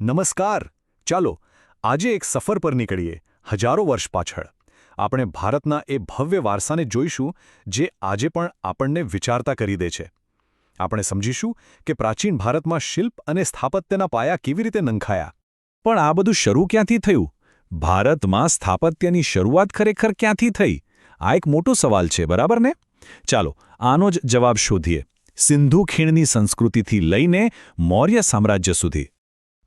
નમસ્કાર. ચાલો, આજે એક સફર પર નીકળીએ, હજારો વર્ષ પાછળ. આપણે ભારતના એ ભવ્ય વારસાને જોઈશું, જે આજે પણ આપણને વિચારતા કરી દે છે. આપણે સમજીશું કે પ્રાચીન ભારતમાં શિલ્પ અને સ્થાપત્યના પાયા કેવી રીતે નંખાયા. પણ આ બધું શરૂ ક્યાંથી થયું? ભારતમાં સ્થાપત્યની શરૂઆત ખરેખર ક્યાંથી થઈ? આ એક મોટો સવાલ છે, બરાબર ને? ચાલો, આનો જ જવાબ શોધીએ. સિંધુ ખીણની સંસ્કૃતિથી લઈને મૌર્ય સામ્રાજ્ય સુધી.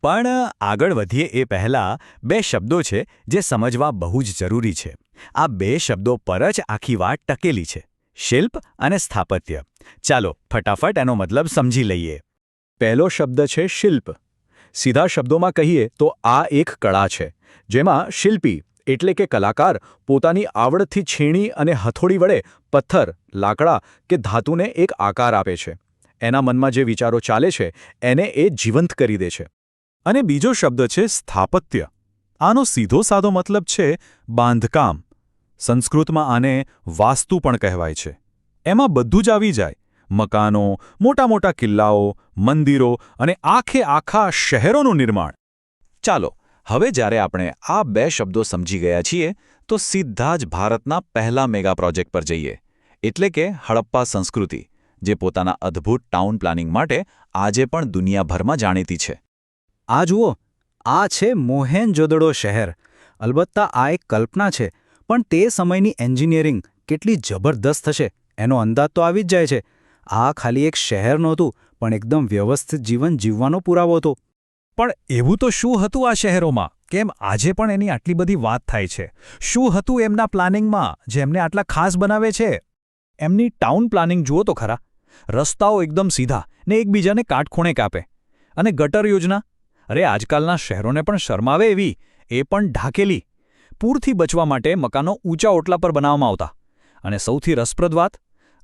પણ આગળ વધીએ એ પહેલાં બે શબ્દો છે જે સમજવા બહુ જ જરૂરી છે. આ બે શબ્દો પર જ આખી વાત ટકેલી છે. શિલ્પ અને સ્થાપત્ય. ચાલો, ફટાફટ એનો મતલબ સમજી લઈએ. પહેલો શબ્દ છે શિલ્પ. સીધા શબ્દોમાં કહીએ તો આ એક કળા છે, જેમાં શિલ્પી એટલે કે કલાકાર પોતાની આવડતથી છીણી અને હથોડી વડે પથ્થર, લાકડા કે ધાતુને એક આકાર આપે છે. એના મનમાં જે વિચારો ચાલે છે, એને એ જીવંત કરી દે છે. અને બીજો શબ્દ છે સ્થાપત્ય. આનો સીધો સાદો મતલબ છે બાંધકામ. સંસ્કૃતમાં આને વાસ્તુ પણ કહેવાય છે. એમાં બધું જ આવી જાય. મકાનો મોટા મોટા કિલ્લાઓ, મંદિરો અને આખે આખા શહેરોનું નિર્માણ. ચાલો, હવે જ્યારે આપણે આ બે શબ્દો સમજી ગયા છીએ, તો સીધા જ ભારતના પહેલા મેગા પ્રોજેક્ટ પર જઈએ. એટલે કે હડપ્પા સંસ્કૃતિ, જે પોતાના અદ્ભુત ટાઉન પ્લાનિંગ માટે આજે પણ દુનિયાભરમાં જાણીતી છે. આ જુઓ, આ છે મોહેનજોદડો શહેર. અલબત્તા આ એક કલ્પના છે, પણ તે સમયની એન્જિનિયરિંગ કેટલી જબરદસ્ત હશે એનો અંદાજ તો આવી જ જાય છે. આ ખાલી એક શહેર નહોતું, પણ એકદમ વ્યવસ્થિત જીવન જીવવાનો પુરાવો હતો. પણ એવું તો શું હતું આ શહેરોમાં? કેમ આજે પણ એની આટલી બધી વાત થાય છે? શું હતું એમના પ્લાનિંગમાં, જે એમને આટલા ખાસ બનાવે છે? એમની ટાઉન પ્લાનિંગ જુઓ તો ખરા. રસ્તાઓ એકદમ સીધા ને એકબીજાને કાટખૂણે કાપે. અને ગટર યોજના અરે, આજકાલના શહેરોને પણ શરમાવે એવી. એ પણ ઢાકેલી. પૂરથી બચવા માટે મકાનો ઊંચા ઓટલા પર બનાવવામાં આવતા. અને સૌથી રસપ્રદ વાત,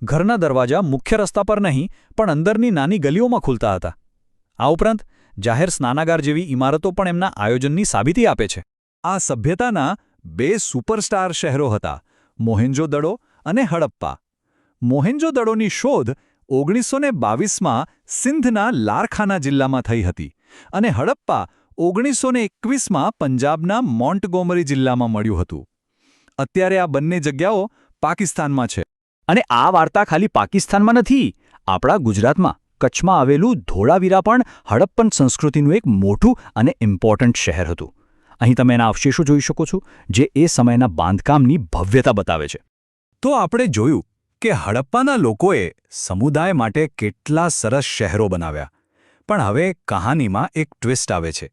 ઘરના દરવાજા મુખ્ય રસ્તા પર નહીં, પણ અંદરની નાની ગલીઓમાં ખુલતા હતા. આ ઉપરાંત, જાહેર સ્નાનાગાર જેવી ઇમારતો પણ એમના આયોજનની સાબિતી આપે છે. આ સભ્યતાના બે સુપરસ્ટાર શહેરો હતા મોહેન્જો-દડો અને હડપ્પા. મોહેન્જો-દડોની શોધ ઓગણીસો ને બાવીસમાં સિંધના લારખાના જિલ્લામાં થઈ હતી. અને હડપ્પા ઓગણીસો ને એકવીસમાં પંજાબના મોન્ટગોમરી જિલ્લામાં મળ્યું હતું. અત્યારે આ બંને જગ્યાઓ પાકિસ્તાનમાં છે. અને આ વાર્તા ખાલી પાકિસ્તાનમાં નથી, આપણા ગુજરાતમાં. કચ્છમાં આવેલું ધોળાવીરા પણ હડપ્પન સંસ્કૃતિનું એક મોટું અને ઇમ્પોર્ટન્ટ શહેર હતું. અહીં તમે એના અવશેષો જોઈ શકો છો, જે એ સમયના બાંધકામની ભવ્યતા બતાવે છે. તો આપણે જોયું કે હડપ્પાના લોકોએ સમુદાય માટે કેટલા સરસ શહેરો બનાવ્યા. પણ હવે કહાનીમાં એક ટ્વિસ્ટ આવે છે.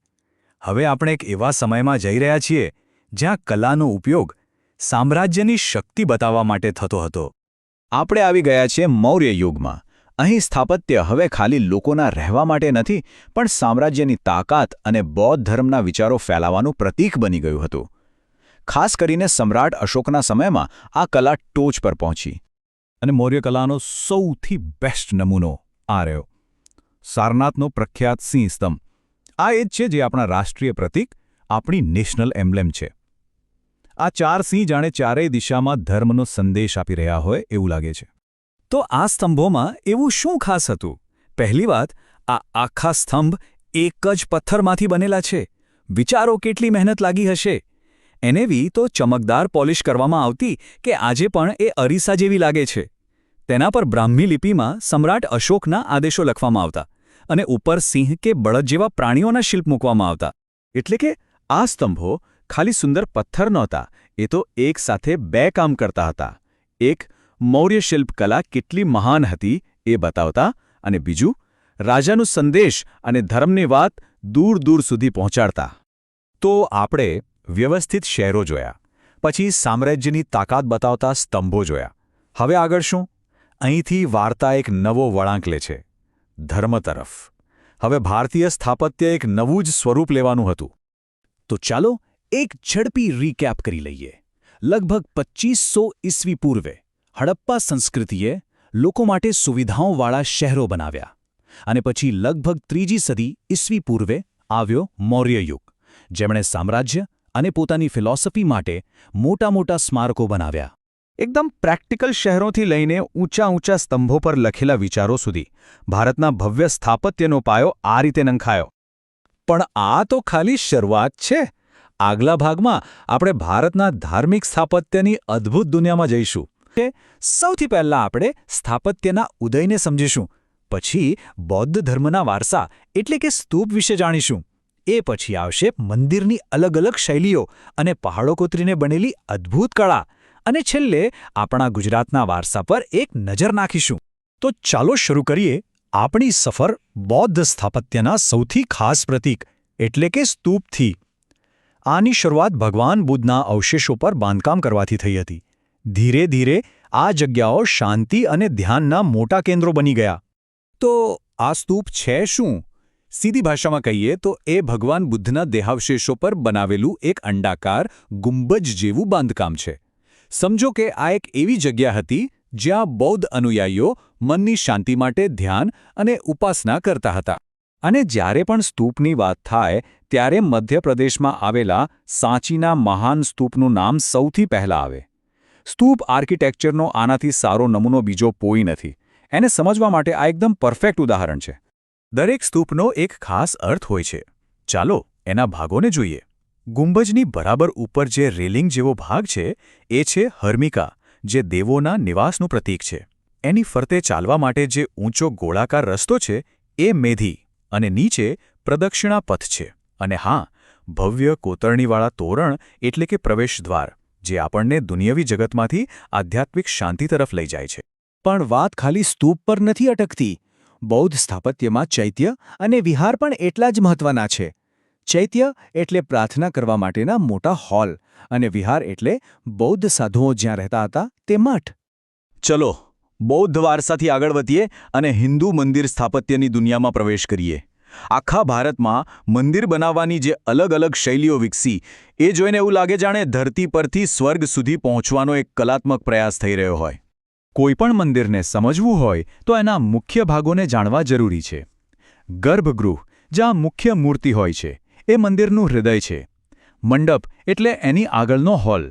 હવે આપણે એક એવા સમયમાં જઈ રહ્યા છીએ, જ્યાં કલાનો ઉપયોગ સામ્રાજ્યની શક્તિ બતાવવા માટે થતો હતો. આપણે આવી ગયા છીએ મૌર્ય યુગમાં. અહીં સ્થાપત્ય હવે ખાલી લોકોના રહેવા માટે નથી, પણ સામ્રાજ્યની તાકાત અને બૌદ્ધ ધર્મના વિચારો ફેલાવાનું પ્રતીક બની ગયું હતું. ખાસ કરીને સમ્રાટ અશોકના સમયમાં આ કલા ટોચ પર પહોંચી. અને મૌર્ય કલાનો સૌથી બેસ્ટ નમૂનો આ રહ્યો. સારનાથનો પ્રખ્યાત સિંહ સ્તંભ. આ એ જ છે જે આપણા રાષ્ટ્રીય પ્રતીક, આપણી નેશનલ એમ્બ્લેમ છે. આ ચાર સિંહ જાણે ચારેય દિશામાં ધર્મનો સંદેશ આપી રહ્યા હોય એવું લાગે છે. તો આ સ્તંભોમાં એવું શું ખાસ હતું? પહેલી વાત, આ આખા સ્તંભ એક જ પથ્થરમાંથી બનેલા છે. વિચારો કેટલી મહેનત લાગી હશે? એને વી તો ચમકદાર પોલિશ કરવામાં આવતી કે આજે પણ એ અરીસા જેવી લાગે છે. તેના પર બ્રાહ્મી લિપિમાં સમ્રાટ અશોકના આદેશો લખવામાં આવતા. અને ઉપર સિંહ કે બળદ જેવા પ્રાણીઓના શિલ્પ મૂકવામાં આવતા. એટલે કે આ સ્તંભો ખાલી સુંદર પથ્થર નહોતા, એ તો એક સાથે બે કામ કરતા હતા. એક, મૌર્ય શિલ્પકલા કેટલી મહાન હતી એ બતાવતા અને બીજું, રાજાનું સંદેશ અને ધર્મની વાત દૂર દૂર સુધી પહોંચાડતા. તો આપણે વ્યવસ્થિત શહેરો જોયા, પછી સામ્રાજ્યની તાકાત બતાવતા સ્તંભો જોયા. હવે આગળ શું? અહીંથી વાર્તા એક નવો વળાંક લે છે. ધર્મ તરફ. હવે ભારતીય સ્થાપત્ય એક નવું જ સ્વરૂપ લેવાનું હતું. તો ચાલો એક ઝડપી રીકેપ કરી લઈએ. લગભગ પચીસો ઈસવી પૂર્વે, હડપ્પા સંસ્કૃતિએ લોકો માટે સુવિધાઓવાળા શહેરો બનાવ્યા અને પછી લગભગ ત્રીજી સદી ઈસવી પૂર્વે આવ્યો મૌર્ય યુગ, જેમણે સામ્રાજ્ય અને પોતાની ફિલોસફી માટે મોટા મોટા સ્મારકો બનાવ્યા. એકદમ પ્રેક્ટિકલ શહેરોથી લઈને ઊંચા ઊંચા સ્તંભો પર લખેલા વિચારો સુધી ભારતના ભવ્ય સ્થાપત્યનો પાયો આ રીતે નંખાયો. પણ આ તો ખાલી શરૂઆત છે. આગલા ભાગમાં આપણે ભારતના ધાર્મિક સ્થાપત્યની અદ્ભુત દુનિયામાં જઈશું. કે સૌથી પહેલાં આપણે સ્થાપત્યના ઉદયને સમજીશું, પછી બૌદ્ધ ધર્મના વારસા એટલે કે સ્તૂપ વિશે જાણીશું. એ પછી આવશે મંદિરની અલગ અલગ શૈલીઓ અને પહાડો કોતરીને બનેલી અદ્ભુત કળા. અને છેલ્લે આપણા ગુજરાતના વારસા પર એક નજર નાખીશું. તો ચાલો શરૂ કરીએ આપણી સફર બૌદ્ધ સ્થાપત્યના સૌથી ખાસ પ્રતીક, એટલે કે સ્તૂપથી. આની શરૂઆત ભગવાન બુદ્ધના અવશેષો પર બાંધકામ કરવાથી થઈ હતી. ધીરે ધીરે આ જગ્યાઓ શાંતિ અને ધ્યાનના મોટા કેન્દ્રો બની ગયા. તો આ સ્તૂપ છે શું? સીધી ભાષામાં કહીએ તો એ ભગવાન બુદ્ધના દેહાવશેષો પર બનાવેલું એક અંડાકાર ગુંબજ જેવું બાંધકામ છે. સમજો કે આ એક એવી જગ્યા હતી જ્યાં બૌદ્ધ અનુયાયીઓ મનની શાંતિ માટે ધ્યાન અને ઉપાસના કરતા હતા. અને જ્યારે પણ સ્તૂપની વાત થાય, ત્યારે મધ્યપ્રદેશમાં આવેલા સાંચીના મહાન સ્તૂપનું નામ સૌથી પહેલાં આવે. સ્તૂપ આર્કિટેક્ચરનો આનાથી સારો નમૂનો બીજો કોઈ નથી. એને સમજવા માટે આ એકદમ પરફેક્ટ ઉદાહરણ છે. દરેક સ્તૂપનો એક ખાસ અર્થ હોય છે. ચાલો, એના ભાગોને જોઈએ. ગુંબજની બરાબર ઉપર જે રેલિંગ જેવો ભાગ છે, એ છે હર્મિકા, જે દેવોના નિવાસનું પ્રતીક છે. એની ફરતે ચાલવા માટે જે ઊંચો ગોળાકાર રસ્તો છે, એ મેધી અને નીચે પ્રદક્ષિણા પથ છે. અને હા, ભવ્ય કોતરણીવાળા તોરણ એટલે કે પ્રવેશદ્વાર, જે આપણને દુનિયાવી જગતમાંથી આધ્યાત્મિક શાંતિ તરફ લઈ જાય છે. પણ વાત ખાલી સ્તૂપ પર નથી અટકતી. બૌદ્ધ સ્થાપત્યમાં ચૈત્ય અને વિહાર પણ એટલા જ મહત્વના છે. ચૈત્ય એટલે પ્રાર્થના કરવા માટેના મોટા હોલ અને વિહાર એટલે બૌદ્ધ સાધુઓ જ્યાં રહેતા હતા તે મઠ. ચલો, બૌદ્ધ વારસાથી આગળ વધીએ અને હિન્દુ મંદિર સ્થાપત્યની દુનિયામાં પ્રવેશ કરીએ. આખા ભારતમાં મંદિર બનાવવાની જે અલગ અલગ શૈલીઓ વિકસી, એ જોઈને એવું લાગે જાણે ધરતી પરથી સ્વર્ગ સુધી પહોંચવાનો એક કલાત્મક પ્રયાસ થઈ રહ્યો હોય. કોઈપણ મંદિરને સમજવું હોય તો એના મુખ્ય ભાગોને જાણવા જરૂરી છે. ગર્ભગૃહ, જ્યાં મુખ્ય મૂર્તિ હોય છે. એ મંદિરનું હૃદય છે. મંડપ એટલે એની આગળનો હોલ.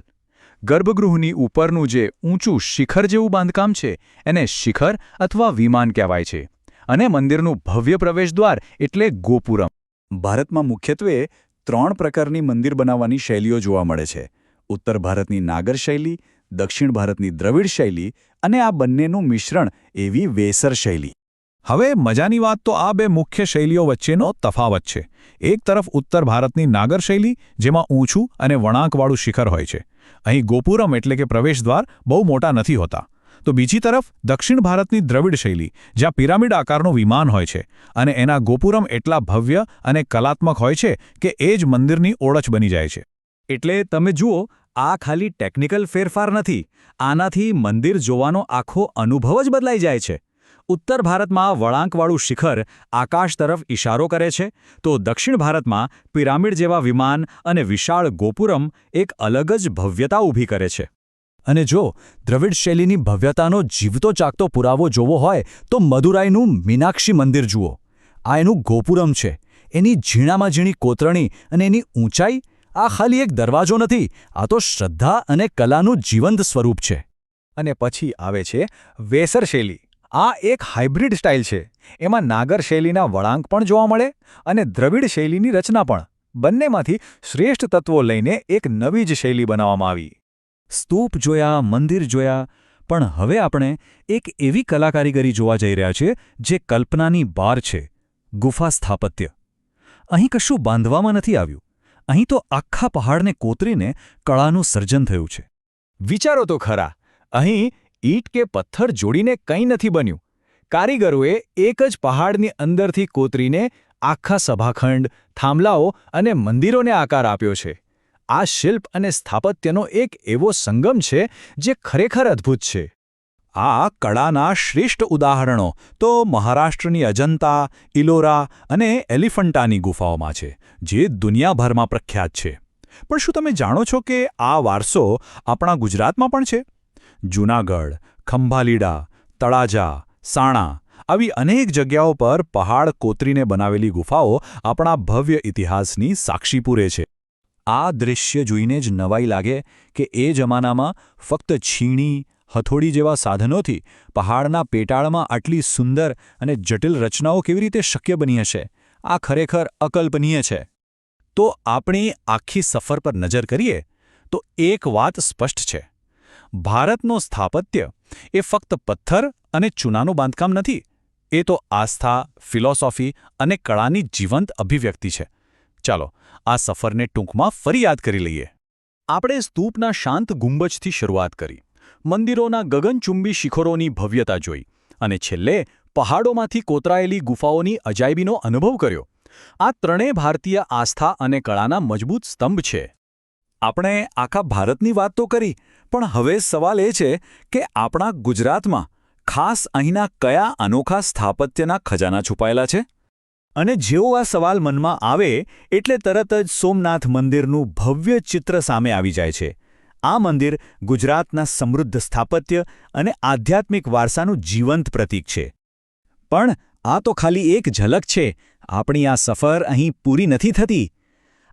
ગર્ભગૃહની ઉપરનું જે ઊંચું શિખર જેવું બાંધકામ છે, એને શિખર અથવા વિમાન કહેવાય છે અને મંદિરનું ભવ્ય પ્રવેશદ્વાર એટલે ગોપુરમ. ભારતમાં મુખ્યત્વે ત્રણ પ્રકારની મંદિર બનાવવાની શૈલીઓ જોવા મળે છે. ઉત્તર ભારતની નાગર શૈલી, દક્ષિણ ભારતની દ્રવિડ શૈલી અને આ બંનેનું મિશ્રણ એવી વેસર શૈલી. હવે મજાની વાત તો આ બે મુખ્ય શૈલીઓ વચ્ચેનો તફાવત છે. એક તરફ ઉત્તર ભારતની નાગર શૈલી, જેમાં ઊંચું અને વળાંકવાળું શિખર હોય છે. અહીં ગોપુરમ એટલે કે પ્રવેશદ્વાર બહુ મોટા નથી હોતા. તો બીજી તરફ દક્ષિણ ભારતની દ્રવિડ શૈલી, જ્યાં પિરામિડ આકારનું વિમાન હોય છે અને એના ગોપુરમ એટલા ભવ્ય અને કલાત્મક હોય છે કે એ જ મંદિરની ઓળખ બની જાય છે. એટલે તમે જુઓ, આ ખાલી ટેકનિકલ ફેરફાર નથી. આનાથી મંદિર જોવાનો આખો અનુભવ જ બદલાઈ જાય છે. ઉત્તર ભારતમાં વળાંકવાળું શિખર આકાશ તરફ ઇશારો કરે છે, તો દક્ષિણ ભારતમાં પિરામિડ જેવા વિમાન અને વિશાળ ગોપુરમ એક અલગ જ ભવ્યતા ઊભી કરે છે. અને જો દ્રવિડ શૈલીની ભવ્યતાનો જીવતો ચાકતો પુરાવો જોવો હોય, તો મદુરાઈનું મીનાક્ષી મંદિર જુઓ. આ એનું ગોપુરમ છે. એની ઝીણામાં ઝીણી કોતરણી અને એની ઊંચાઈ, આ ખાલી એક દરવાજો નથી, આ તો શ્રદ્ધા અને કલાનું જીવંત સ્વરૂપ છે. અને પછી આવે છે વેસર શૈલી. આ એક હાઇબ્રિડ સ્ટાઇલ છે. એમાં નાગર શૈલીના વળાંક પણ જોવા મળે અને દ્રવિડ શૈલીની રચના પણ. બંનેમાંથી શ્રેષ્ઠ તત્વો લઈને એક નવી જ શૈલી બનાવવામાં આવી. સ્તૂપ જોયા, મંદિર જોયા, પણ હવે આપણે એક એવી કલાકારીગરી જોવા જઈ રહ્યા છીએ જે કલ્પનાની બાર છે, ગુફા સ્થાપત્ય. અહીં કશું બાંધવામાં નથી આવ્યું. અહીં તો આખા પહાડને કોતરીને કળાનું સર્જન થયું છે. વિચારો તો ખરા. અહીં ઈંટ કે પથ્થર જોડીને કંઈ નથી બન્યું. કારીગરોએ એક જ પહાડની અંદરથી કોતરીને આખા સભાખંડ, થાંભલાઓ અને મંદિરોને આકાર આપ્યો છે. આ શિલ્પ અને સ્થાપત્યનો એક એવો સંગમ છે જે ખરેખર અદ્ભુત છે. આ કળાના શ્રેષ્ઠ ઉદાહરણો તો મહારાષ્ટ્રની અજંતા, ઇલોરા અને એલિફન્ટાની ગુફાઓમાં છે, જે દુનિયાભરમાં પ્રખ્યાત છે. પણ શું તમે જાણો છો કે આ વારસો આપણા ગુજરાતમાં પણ છે? જૂનાગઢ, ખંભાલીડા, તળાજા, સાણા આવી અનેક જગ્યાઓ પર પહાડ કોતરીને બનાવેલી ગુફાઓ આપણા ભવ્ય ઇતિહાસની સાક્ષી પૂરે છે. આ દૃશ્ય જોઈને જ નવાઈ લાગે કે એ જમાનામાં ફક્ત છીણી, હથોડી જેવા સાધનોથી પહાડના પેટાળમાં આટલી સુંદર અને જટિલ રચનાઓ કેવી રીતે શક્ય બની હશે? આ ખરેખર અકલ્પનીય છે. તો આપણી આખી સફર પર નજર કરીએ તો એક વાત સ્પષ્ટ છે. ભારતનો સ્થાપત્ય એ ફક્ત પથ્થર અને ચૂનાનું બાંધકામ નથી, એ તો આસ્થા, ફિલોસોફી અને કળાની જીવંત અભિવ્યક્તિ છે. ચાલો, આ સફરને ટૂંકમાં ફરી યાદ કરી લઈએ. આપણે સ્તૂપના શાંત ગુંબજથી શરૂઆત કરી, મંદિરોના ગગનચુંબી શિખરોની ભવ્યતા જોઈ અને છેલ્લે પહાડોમાંથી કોતરાયેલી ગુફાઓની અજાયબીનો અનુભવ કર્યો. આ ત્રણેય ભારતીય આસ્થા અને કળાના મજબૂત સ્તંભ છે. આપણે આખા ભારતની વાત તો કરી પણ હવે સવાલ એ છે કે આપણા ગુજરાતમાં ખાસ અહીંના કયા અનોખા સ્થાપત્યના ખજાના છુપાયેલા છે? અને જેવો આ સવાલ મનમાં આવે એટલે તરત જ સોમનાથ મંદિરનું ભવ્ય ચિત્ર સામે આવી જાય છે. આ મંદિર ગુજરાતના સમૃદ્ધ સ્થાપત્ય અને આધ્યાત્મિક વારસાનું જીવંત પ્રતીક છે. પણ આ તો ખાલી એક ઝલક છે. આપણી આ સફર અહીં પૂરી નથી થતી.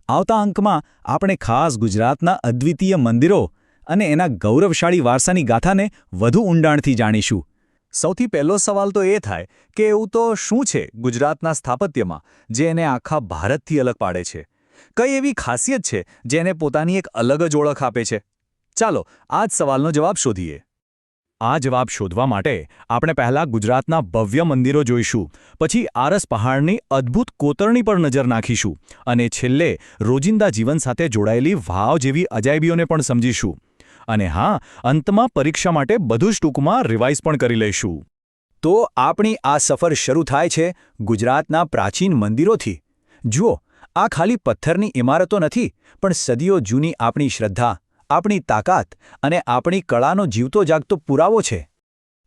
આવતા અંકમાં આપણે ખાસ ગુજરાતના અદ્વિતીય મંદિરો અને એના ગૌરવશાળી વારસાની ગાથાને વધુ ઊંડાણથી જાણીશું. સૌથી પહેલો સવાલ તો એ થાય કે એવું તો શું છે ગુજરાતના સ્થાપત્યમાં, જે એને આખા ભારતથી અલગ પાડે છે? કઈ એવી ખાસિયત છે જે એને પોતાની એક અલગ જ ઓળખ આપે છે? ચાલો, આ જ સવાલનો જવાબ શોધીએ. આ જવાબ શોધવા માટે આપણે પહેલા ગુજરાતના ભવ્ય મંદિરો જોઈશું, પછી આરસ પહાડની અદ્ભુત કોતરણી પર નજર નાખીશું, અને છેલ્લે રોજિંદા જીવન સાથે જોડાયેલી વાવ જેવી અજાયબીઓને પણ સમજીશું. અને હા, અંતમાં પરીક્ષા માટે બધું જ ટૂંકમાં રિવાઇઝ પણ કરી લઈશું. તો આપણી આ સફર શરૂ થાય છે ગુજરાતના પ્રાચીન મંદિરોથી. જુઓ, આ ખાલી પથ્થરની ઇમારતો નથી, પણ સદીઓ જૂની આપણી શ્રદ્ધા, આપણી તાકાત અને આપણી કળાનો જીવતો જાગતો પુરાવો છે.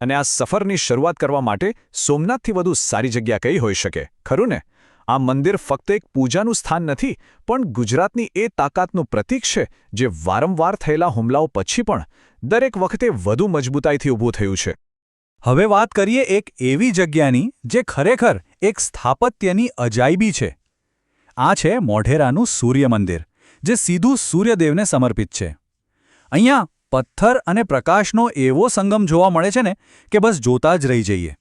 અને આ સફરની શરૂઆત કરવા માટે સોમનાથથી વધુ સારી જગ્યા કઈ હોઈ શકે, ખરું ને? આ મંદિર ફક્ત એક પૂજાનું સ્થાન નથી, પણ ગુજરાતની એ તાકાતનું પ્રતીક છે, જે વારંવાર થયેલા હુમલાઓ પછી પણ દરેક વખતે વધુ મજબૂતાઈથી ઊભું થયું છે. હવે વાત કરીએ એક એવી જગ્યાની, જે ખરેખર એક સ્થાપત્યની અજાયબી છે. આ છે મોઢેરાનું સૂર્ય મંદિર, જે સીધું સૂર્યદેવને સમર્પિત છે. અહીંયા પથ્થર અને પ્રકાશનો એવો સંગમ જોવા મળે છે ને, કે બસ જોતા જ રહી જઈએ.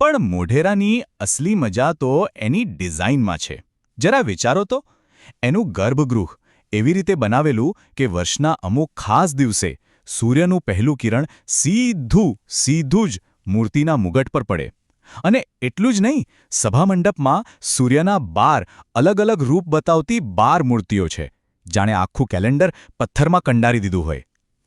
પણ મોઢેરાની અસલી મજા તો એની ડિઝાઇનમાં છે. જરા વિચારો તો. એનું ગર્ભગૃહ એવી રીતે બનાવેલું કે વર્ષના અમુક ખાસ દિવસે સૂર્યનું પહેલું કિરણ સીધું સીધું જ મૂર્તિના મુગટ પર પડે. અને એટલું જ નહીં, સભામંડપમાં સૂર્યના બાર અલગ અલગ રૂપ બતાવતી બાર મૂર્તિઓ છે. જાણે આખું કેલેન્ડર પથ્થરમાં કંડારી દીધું હોય.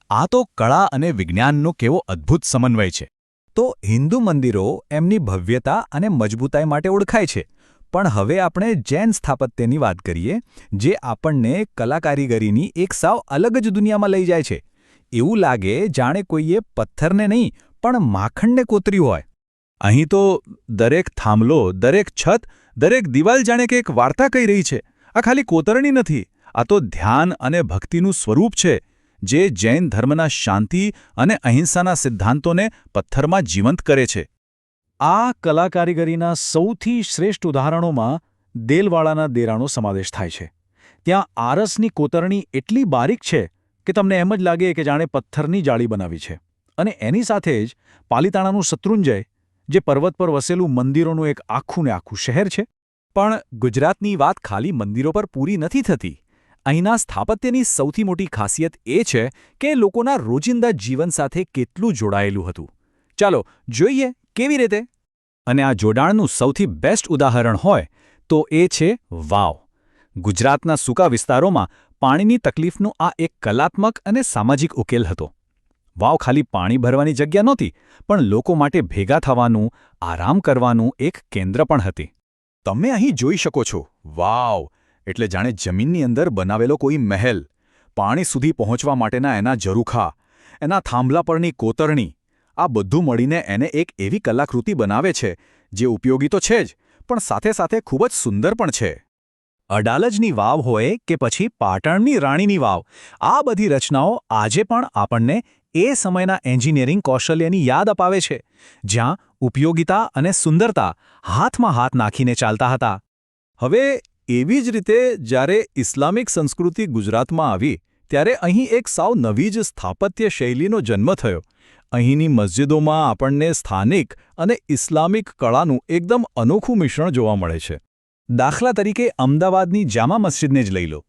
આ તો કળા અને વિજ્ઞાનનો કેવો અદ્ભુત સમન્વય છે. તો હિન્દુ મંદિરો એમની ભવ્યતા અને મજબૂતાઈ માટે ઓળખાય છે. પણ હવે આપણે જૈન સ્થાપત્યની વાત કરીએ, જે આપણને કલાકારીગરીની એક સાવ અલગ જ દુનિયામાં લઈ જાય છે. એવું લાગે જાણે કોઈએ પથ્થરને નહીં, પણ માખણને કોતર્યું હોય. અહીં તો દરેક થાંભલો, દરેક છત, દરેક દિવાલ જાણે કે એક વાર્તા કહી રહી છે. આ ખાલી કોતરણી નથી, આ તો ધ્યાન અને ભક્તિનું સ્વરૂપ છે. જે જૈન ધર્મના શાંતિ અને અહિંસાના સિદ્ધાંતોને પથ્થરમાં જીવંત કરે છે. આ કલાકારીગરીના સૌથી શ્રેષ્ઠ ઉદાહરણોમાં દેલવાળાના દેરાનો સમાવેશ થાય છે. ત્યાં આરસની કોતરણી એટલી બારીક છે કે તમને એમ જ લાગે કે જાણે પથ્થરની જાળી બનાવી છે. અને એની સાથે જ પાલિતાણાનું શત્રુંજય, જે પર્વત પર વસેલું મંદિરોનું એક આખું ને આખું શહેર છે. પણ ગુજરાતની વાત ખાલી મંદિરો પર પૂરી નથી થતી. અહીંના સ્થાપત્યની સૌથી મોટી ખાસિયત એ છે કે લોકોના રોજિંદા જીવન સાથે કેટલું જોડાયેલું હતું. ચાલો જોઈએ કેવી રીતે? અને આ જોડાણનું સૌથી બેસ્ટ ઉદાહરણ હોય તો એ છે વાવ. ગુજરાતના સૂકા વિસ્તારોમાં પાણીની તકલીફનું આ એક કલાત્મક અને સામાજિક ઉકેલ હતો. વાવ ખાલી પાણી ભરવાની જગ્યા નહોતી, પણ લોકો માટે ભેગા થવાનું, આરામ કરવાનું એક કેન્દ્ર પણ હતી. તમે અહીં જોઈ શકો છો, વાવ! એટલે જાણે જમીનની અંદર બનાવેલો કોઈ મહેલ. પાણી સુધી પહોંચવા માટેના એના ઝરૂખા, એના થાંભલા પરની કોતરણી, આ બધું મળીને એને એક એવી કલાકૃતિ બનાવે છે, જે ઉપયોગી તો છે જ, પણ સાથે સાથે ખૂબ જ સુંદર પણ છે. અડાલજની વાવ હોય કે પછી પાટણની રાણીની વાવ, આ બધી રચનાઓ આજે પણ આપણને એ સમયના એન્જિનિયરિંગ કૌશલ્યની યાદ અપાવે છે, જ્યાં ઉપયોગિતા અને સુંદરતા હાથમાં હાથ નાખીને ચાલતા હતા. હવે એવી જ રીતે જ્યારે ઇસ્લામિક સંસ્કૃતિ ગુજરાતમાં આવી, ત્યારે અહીં એક સાવ નવી જ સ્થાપત્ય શૈલીનો જન્મ થયો. અહીંની મસ્જિદોમાં આપણને સ્થાનિક અને ઇસ્લામિક કળાનું એકદમ અનોખું મિશ્રણ જોવા મળે છે. દાખલા તરીકે અમદાવાદની જામા મસ્જિદને જ લઈ લો.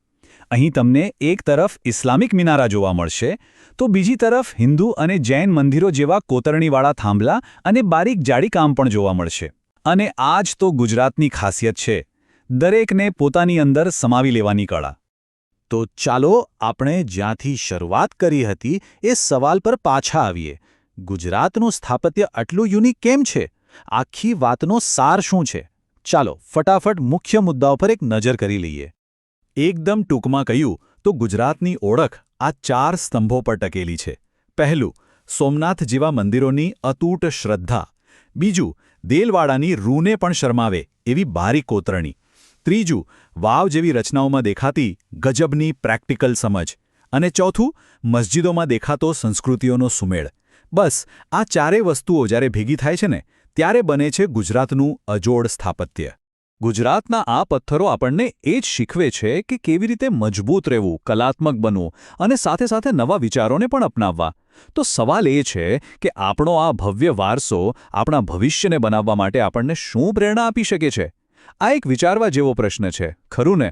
અહીં તમને એક તરફ ઇસ્લામિક મિનારા જોવા મળશે, તો બીજી તરફ હિન્દુ અને જૈન મંદિરો જેવા કોતરણીવાળા થાંભલા અને બારીક જાડી કામ પણ જોવા મળશે. અને આ જ તો ગુજરાતની ખાસિયત છે. દરેકને પોતાની અંદર સમાવી લેવાની કળા. તો ચાલો આપણે જ્યાંથી શરૂઆત કરી હતી એ સવાલ પર પાછા આવીએ. ગુજરાતનું સ્થાપત્ય આટલું યુનિક કેમ છે? આખી વાતનો સાર શું છે? ચાલો ફટાફટ મુખ્ય મુદ્દાઓ પર એક નજર કરી લઈએ. એકદમ ટૂંકમાં કહ્યું તો ગુજરાતની ઓળખ આ ચાર સ્તંભો પર ટકેલી છે. પહેલું, સોમનાથ જેવા મંદિરોની અતૂટ શ્રદ્ધા. બીજું, દેલવાડાની રૂને પણ શરમાવે એવી બારી કોતરણી. ત્રીજું, વાવ જેવી રચનાઓમાં દેખાતી ગજબની પ્રેક્ટિકલ સમજ. અને ચોથું, મસ્જિદોમાં દેખાતો સંસ્કૃતિઓનો સુમેળ. બસ, આ ચારેય વસ્તુઓ જ્યારે ભેગી થાય છે ને, ત્યારે બને છે ગુજરાતનું અજોડ સ્થાપત્ય. ગુજરાતના આ પથ્થરો આપણને એ જ શીખવે છે કે કેવી રીતે મજબૂત રહેવું, કલાત્મક બનવું અને સાથે સાથે નવા વિચારોને પણ અપનાવવા. તો સવાલ એ છે કે આપણો આ ભવ્ય વારસો આપણા ભવિષ્યને બનાવવા માટે આપણને શું પ્રેરણા આપી શકે છે? આ એક વિચારવા જેવો પ્રશ્ન છે ખરું ને?